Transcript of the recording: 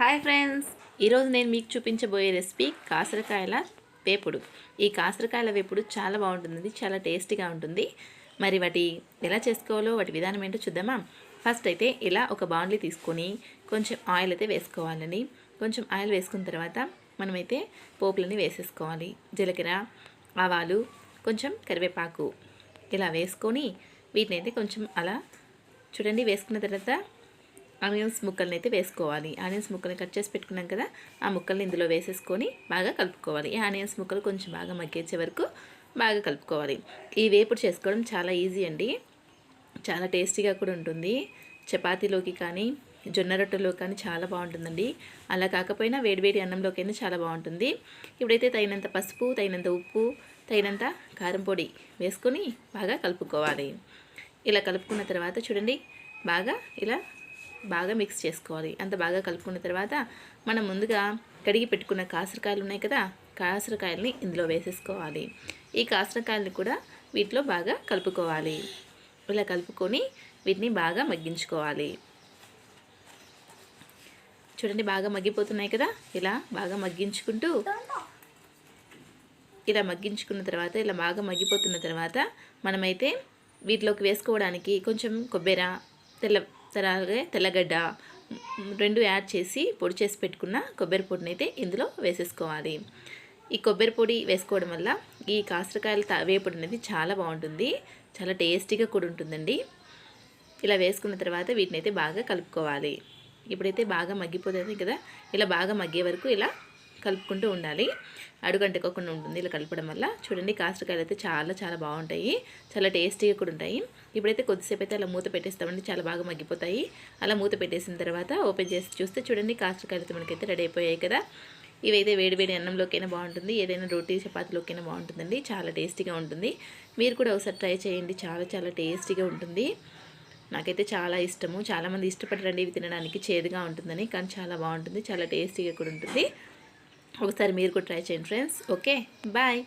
Hi friends. ఈరోజు నేను మీకు చూపించబోయే రెసిపీ కాసరకాయల వేపుడు. ఈ కాసరకాయల వేపుడు చాలా బాగుంటుంది చాలా టేస్టీగా ఉంటుంది. మరి వాటి ఎలా చేసుకోవాలో వాటి విధానం ఏంటో చూద్దామా? ఫస్ట్ అయితే ఇలా ఒక బౌండ్లీ తీసుకొని కొంచెం ఆయిల్ అయితే వేసుకోవాలని. కొంచెం ఆయిల్ వేసుకున్న తర్వాత మనమైతే పోపులని వేసేసుకోవాలి. జీలకర్ర ఆవాలు కొంచెం కరివేపాకు ఇలా వేసుకొని వీటిని అయితే కొంచెం అలా చూడండి వేసుకున్న తర్వాత ఆనియన్స్ ముక్కల్ని అయితే వేసుకోవాలి. ఆనియన్స్ ముక్కల్ని కట్ చేసి పెట్టుకున్నాం కదా ఆ ముక్కల్ని ఇందులో వేసేసుకొని బాగా కలుపుకోవాలి. ఈ ఆనియన్స్ ముక్కలు కొంచెం బాగా మగ్గించే వరకు బాగా కలుపుకోవాలి. ఈ వేపుడు చేసుకోవడం చాలా ఈజీ అండి. చాలా టేస్టీగా కూడా ఉంటుంది. చపాతీలోకి కానీ జొన్న రొట్టెలో కానీ చాలా బాగుంటుందండి. అలా కాకపోయినా వేడివేడి అన్నంలోకైనా చాలా బాగుంటుంది. ఇప్పుడైతే తగినంత పసుపు తగినంత ఉప్పు తగినంత కారం పొడి వేసుకొని బాగా కలుపుకోవాలి. ఇలా కలుపుకున్న తర్వాత చూడండి బాగా ఇలా బాగా మిక్స్ చేసుకోవాలి. అంత బాగా కలుపుకున్న తర్వాత మనం ముందుగా కడిగి పెట్టుకున్న కాసరకాయలు ఉన్నాయి కదా కాసరకాయలని ఇందులో వేసేసుకోవాలి. ఈ కాసరకాయలని కూడా వీటిలో బాగా కలుపుకోవాలి. ఇలా కలుపుకొని వీటిని బాగా మగ్గించుకోవాలి. చూడండి బాగా మగ్గిపోతున్నాయి కదా ఇలా బాగా మగ్గించుకుంటూ ఇలా మగ్గించుకున్న తర్వాత ఇలా బాగా మగ్గిపోతున్న తర్వాత మనమైతే వీటిలోకి వేసుకోవడానికి కొంచెం కొబ్బెర తెల్ల అలాగే తెల్లగడ్డ రెండు యాడ్ చేసి పొడి చేసి పెట్టుకున్న కొబ్బరి పొడిని అయితే ఇందులో వేసేసుకోవాలి. ఈ కొబ్బరి పొడి వేసుకోవడం వల్ల ఈ కాసరకాయల వేపుడు అనేది చాలా బాగుంటుంది. చాలా టేస్టీగా కూడా ఉంటుందండి. ఇలా వేసుకున్న తర్వాత వీటిని అయితే బాగా కలుపుకోవాలి. ఇప్పుడైతే బాగా మగ్గిపోతుంది కదా? ఇలా బాగా మగ్గే వరకు ఇలా కలుపుకుంటూ ఉండాలి. అడుగంటకోకుండా ఉంటుంది. ఇలా కలపడం వల్ల చూడండి కాసరకాయలు అయితే చాలా చాలా బాగుంటాయి. చాలా టేస్టీగా కూడా ఉంటాయి. ఇప్పుడైతే కొద్దిసేపు అయితే అలా మూత పెట్టేస్తామండి. చాలా బాగా మగ్గిపోతాయి. అలా మూత పెట్టేసిన తర్వాత ఓపెన్ చేసి చూస్తే చూడండి కాసరకాయలతో మనకైతే రెడీ అయిపోయాయి కదా. ఇవైతే వేడివేడి అన్నంలోకైనా బాగుంటుంది. ఏదైనా రోటీ చపాతీలోకైనా బాగుంటుందండి. చాలా టేస్టీగా ఉంటుంది. మీరు కూడా ఒకసారి ట్రై చేయండి. చాలా చాలా టేస్టీగా ఉంటుంది. నాకైతే చాలా ఇష్టము. చాలామంది ఇష్టపడరండి ఇవి తినడానికి. చేదుగా ఉంటుందని. కానీ చాలా బాగుంటుంది. చాలా టేస్టీగా కూడా ఉంటుంది. ఒకసారి మీరు కూడా ట్రై చేయండి ఫ్రెండ్స్ ఓకే బాయ్